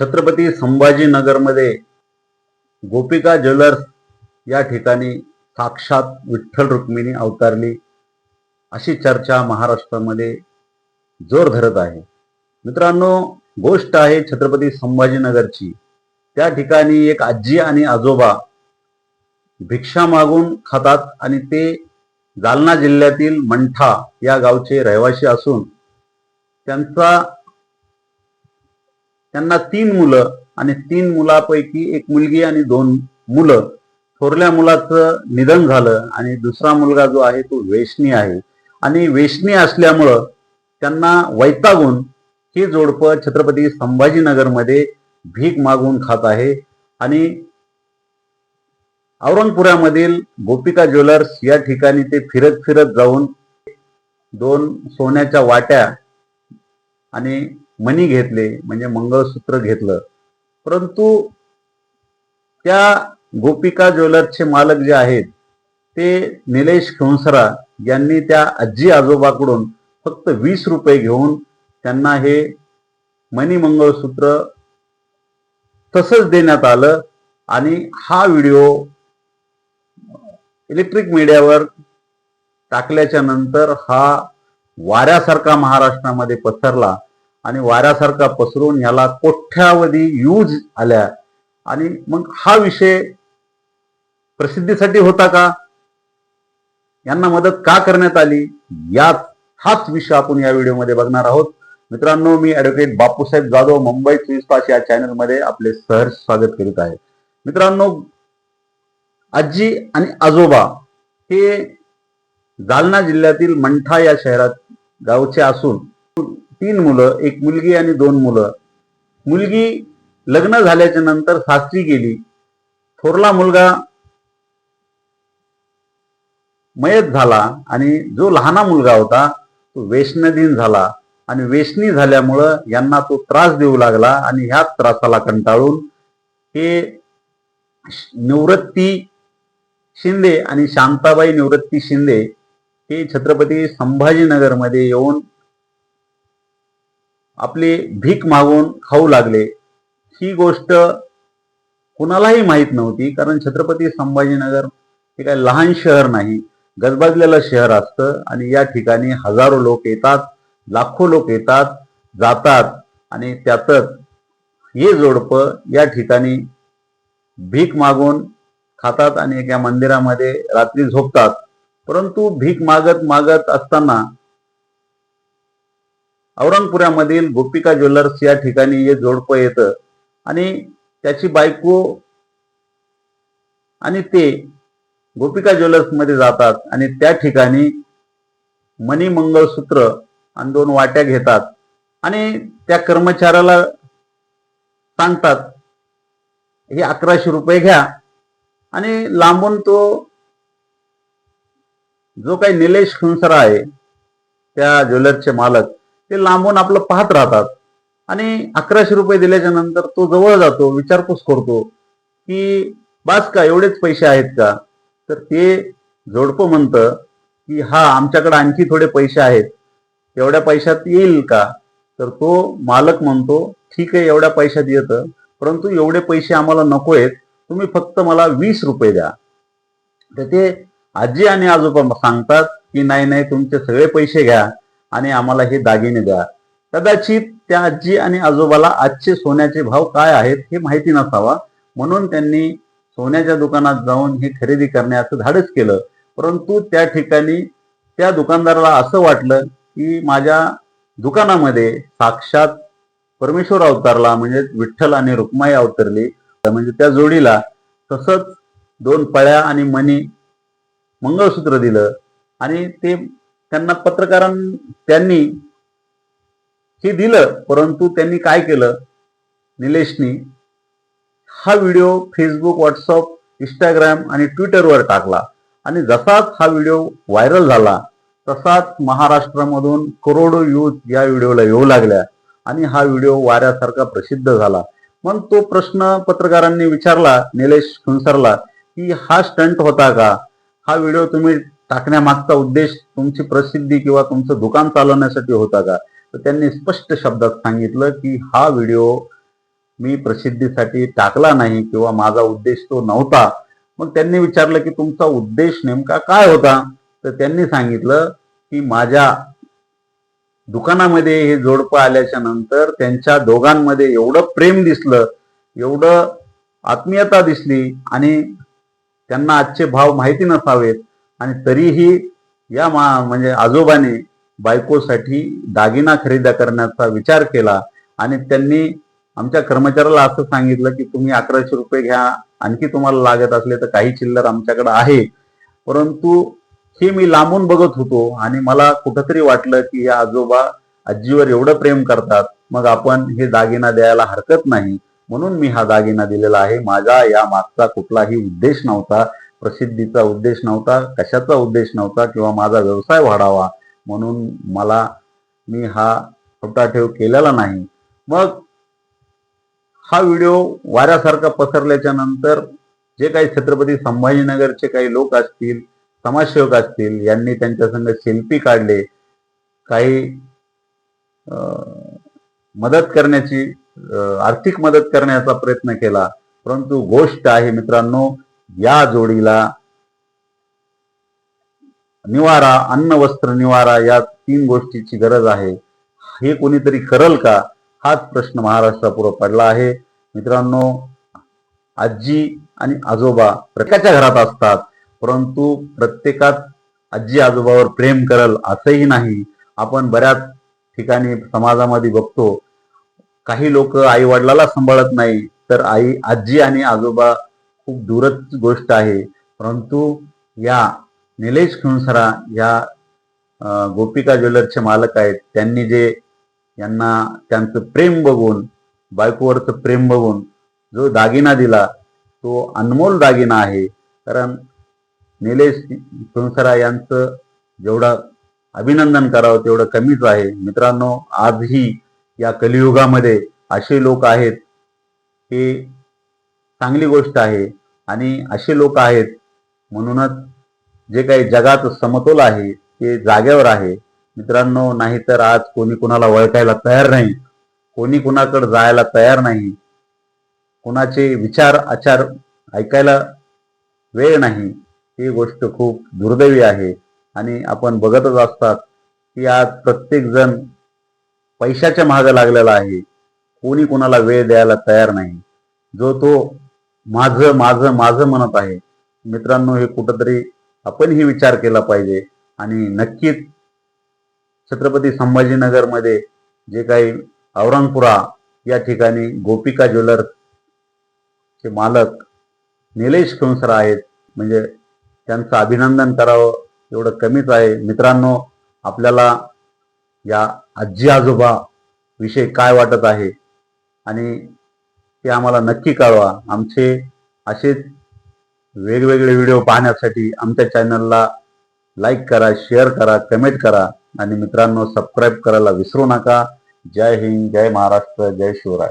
छत्रपती संभाजीनगरमध्ये गोपिका jewellers या ठिकाणी साक्षात विठ्ठल रुक्मिणी अवतारली. अशी चर्चा महाराष्ट्रामध्ये जोर धरत आहे. मित्रांनो गोष्ट आहे छत्रपती संभाजीनगरची. त्या ठिकाणी एक आजी आणि आजोबा भिक्षा मागून खातात आणि ते जालना जिल्ह्यातील मंठा या गावचे रहिवासी असून त्यांचा त्यांना तीन मुलं आणि तीन मुलापैकी एक मुलगी आणि दोन मुलं. थोरल्या मुलाचं निधन झालं आणि दुसरा मुलगा जो आहे तो वेशनी आहे. आणि वेशनी असल्यामुळं त्यांना वैतागून हे जोडपं छत्रपती संभाजीनगरमध्ये भीक मागून खात आहे. आणि औरंगपुरामधील गोपिका ज्वेलर्स या ठिकाणी ते फिरत फिरत जाऊन दोन सोन्याच्या वाट्या आणि मणी घेतले म्हणजे मंगळसूत्र घेतलं. परंतु त्या गोपिका ज्वेलर्सचे मालक जे आहेत ते निलेश खंसरा यांनी त्या आजी आजोबाकडून फक्त वीस रुपये घेऊन त्यांना हे मणी मंगळसूत्र तसंच देण्यात आलं आणि हा व्हिडिओ इलेक्ट्रिक मीडियावर टाकल्याच्या नंतर हा वाऱ्यासारखा महाराष्ट्रामध्ये पसरला. आणि वाऱ्यासारखा पसरून याला कोठ्यावधी यूज आल्या. आणि मग हा विषय प्रसिद्धीसाठी होता का? यांना मदत का करण्यात आली? यात हाच विषय आपण या व्हिडिओमध्ये बघणार आहोत. मित्रांनो मी ऍडव्होकेट बापूसाहेब जाधव मुंबई चोवीस तास या चॅनलमध्ये आपले सहर्ष स्वागत करीत आहे. मित्रांनो आजी आणि आजोबा हे जालना जिल्ह्यातील मंठा या शहरात गावचे असून तीन मुलं एक मुलगी आणि दोन मुलं. मुलगी लग्न झाल्याच्यानंतर सासरी गेली. थोरला मुलगा मयत झाला आणि जो लहाना मुलगा होता तो वेष्णधीन झाला. आणि वेशनी झाल्यामुळं यांना तो त्रास देऊ लागला आणि ह्याच त्रासाला कंटाळून हे निवृत्ती शिंदे आणि शांताबाई निवृत्ती शिंदे हे छत्रपती संभाजीनगरमध्ये येऊन आपली भीक मागून खाऊ लागले ही गोष्ट कुणालाही माहीत नव्हती कारण छत्रपती संभाजीनगर हे काय लहान शहर नाही गजबाजलेलं शहर असतं आणि या ठिकाणी हजारो लोक येतात लाखो लोक येतात जातात आणि त्यातच हे जोडपं या ठिकाणी भीक मागून खातात आणि एका मंदिरामध्ये रात्री झोपतात. परंतु भीक मागत मागत असताना औरंगपुरामधील गोपिका ज्वेलर्स या ठिकाणी हे जोडपं येतं. आणि त्याची बायको आणि ते गोपिका ज्वेलर्समध्ये जातात आणि त्या ठिकाणी मनी मंगळसूत्र आणि दोन वाट्या घेतात आणि त्या कर्मचाऱ्याला सांगतात हे अकराशे रुपये घ्या. आणि लांबून तो जो काही निलेश खुनसरा आहे त्या ज्वेलरचे मालक ते लांबून आपलं पाहत राहतात. आणि अकराशे रुपये दिल्याच्या नंतर तो जवळ जातो विचारपूस करतो की बास का एवढेच पैसे आहेत का? तर ते जोडपं म्हणतं की हा आमच्याकडे आणखी थोडे पैसे आहेत. एवढ्या पैशात येईल का? तर तो मालक म्हणतो ठीक आहे एवढ्या पैशात येतं. परंतु एवढे पैसे आम्हाला नको आहेत तुम्ही फक्त मला वीस रुपये द्या. तर ते आजी आणि आजोबा सांगतात की नाही नाही तुमचे सगळे पैसे घ्या. आणि आम्हाला हे दागिने द्या. कदाचित त्या आजी आणि आजोबाला आजचे सोन्याचे भाव काय आहेत हे माहिती नसावा. म्हणून त्यांनी सोन्याच्या दुकानात जाऊन हे खरेदी करण्याचं धाडस केलं. परंतु त्या ठिकाणी त्या दुकानदाराला असं वाटलं की माझ्या दुकानामध्ये साक्षात परमेश्वर अवतारला म्हणजे विठ्ठल आणि रुक्माई अवतरली. म्हणजे त्या जोडीला तसंच दोन पळ्या आणि मणी मंगळसूत्र दिलं. आणि ते त्यांना पत्रकारां त्यांनी हे दिलं परंतु त्यांनी काय केलं? निलेशनी हा व्हिडिओ फेसबुक व्हॉट्सअप इंस्टाग्राम आणि ट्विटरवर टाकला. आणि जसाच हा व्हिडिओ व्हायरल झाला तसाच महाराष्ट्रामधून करोडो यूथ या व्हिडिओला येऊ लागल्या आणि हा व्हिडिओ वाऱ्यासारखा प्रसिद्ध झाला. मग तो प्रश्न पत्रकारांनी विचारला निलेश खुनसरला की हा स्टंट होता का? हा व्हिडिओ तुम्ही टाकण्यामागचा उद्देश तुमची प्रसिद्धी किंवा तुमचं दुकान चालवण्यासाठी होता का? तर त्यांनी स्पष्ट शब्दात सांगितलं की हा व्हिडिओ मी प्रसिद्धीसाठी टाकला नाही किंवा माझा उद्देश तो नव्हता. मग त्यांनी विचारलं की तुमचा उद्देश नेमका काय होता? तर त्यांनी सांगितलं की माझ्या दुकानामध्ये हे जोडपं आल्याच्यानंतर त्यांच्या दोघांमध्ये एवढं प्रेम दिसलं एवढं आत्मीयता दिसली आणि त्यांना आजचे भाव माहिती नसावेत आणि तरीही या मा म्हणजे आजोबाने बायकोसाठी दागिना खरेदी करण्याचा विचार केला आणि त्यांनी आमच्या कर्मचाऱ्याला असं सांगितलं की तुम्ही अकराशे रुपये घ्या आणखी तुम्हाला लागत असले तर काही चिल्लर आमच्याकडे आहे. परंतु हे मी लांबून बघत होतो आणि मला कुठंतरी वाटलं की या आजोबा आजीवर एवढं प्रेम करतात मग आपण हे दागिना द्यायला हरकत नाही. म्हणून मी हा दागिना दिलेला आहे. माझा या मागचा कुठलाही उद्देश नव्हता. प्रसिद्धीचा उद्देश नव्हता कशाचा उद्देश नव्हता किंवा माझा व्यवसाय वाढावा म्हणून मला मी हा छोटा ठेव केलेला नाही. मग हा व्हिडिओ वाऱ्यासारखा पसरल्याच्या नंतर जे काही छत्रपती संभाजीनगरचे काही लोक असतील समाजसेवक असतील यांनी त्यांच्या संग सेल्फी काढले काही मदत करण्याची आर्थिक मदत करण्याचा प्रयत्न केला. परंतु गोष्ट आहे मित्रांनो या जोडीला निवारा अन्न वस्त्र निवारा या तीन गोष्टीची गरज आहे. हे कोणीतरी करल का? हाच प्रश्न महाराष्ट्रापुढे पडला आहे. मित्रांनो आजी आणि आजोबा प्रत्येकाच्या घरात असतात परंतु प्रत्येकात आजी आजोबावर प्रेम करल असंही नाही. आपण बऱ्याच ठिकाणी समाजामध्ये बघतो काही लोक आई वडिलाला सांभाळत नाही तर आई आजी आणि आजोबा खूप दूरच गोष्ट आहे. परंतु या निलेश खुनसरा या गोपिका ज्वेलर्सचे मालक आहेत त्यांनी जे यांना त्यांचं प्रेम बघून बायकोवरचं प्रेम बघून जो दागिना दिला तो अनमोल दागिना आहे. कारण निलेश खुनसरा यांचं जेवढं अभिनंदन करावं तेवढं कमीच आहे. मित्रांनो आजही या कलियुगामध्ये असे लोक आहेत की चांगली गोष्ट आहे आणि असे लोक आहेत म्हणूनच जे काही जगात समतोल आहे ते जाग्यावर आहे. मित्रांनो नाहीतर आज कोणी कुणाला ओळखायला तयार नाही कोणी कुणाकडे जायला तयार नाही कुणाचे विचार आचार ऐकायला वेळ नाही ही गोष्ट खूप दुर्दैवी आहे. आणि आपण बघतच असतात की आज प्रत्येक जण पैशाच्या मागे लागलेला आहे कोणी कुणाला वेळ द्यायला तयार नाही. जो तो माझं माझं माझं म्हणत आहे. मित्रांनो हे कुठंतरी आपणही विचार केला पाहिजे. आणि नक्कीच छत्रपती संभाजीनगरमध्ये जे काही औरंगपुरा या ठिकाणी गोपिका ज्वेलर्स चे मालक निलेश कंसर आहेत म्हणजे त्यांचं अभिनंदन करावं एवढं कमीच आहे. मित्रांनो आपल्याला या आजी आजोबा विषय काय वाटत आहे? आणि ते आम्हाला नक्की कळवा. आमचे असेच वेगवेगळे व्हिडिओ पाहण्यासाठी आमच्या चॅनलला लाईक करा शेअर करा कमेंट करा आणि मित्रांनो सबस्क्राईब करायला विसरू नका. जय हिंद जय महाराष्ट्र जय शिवराय.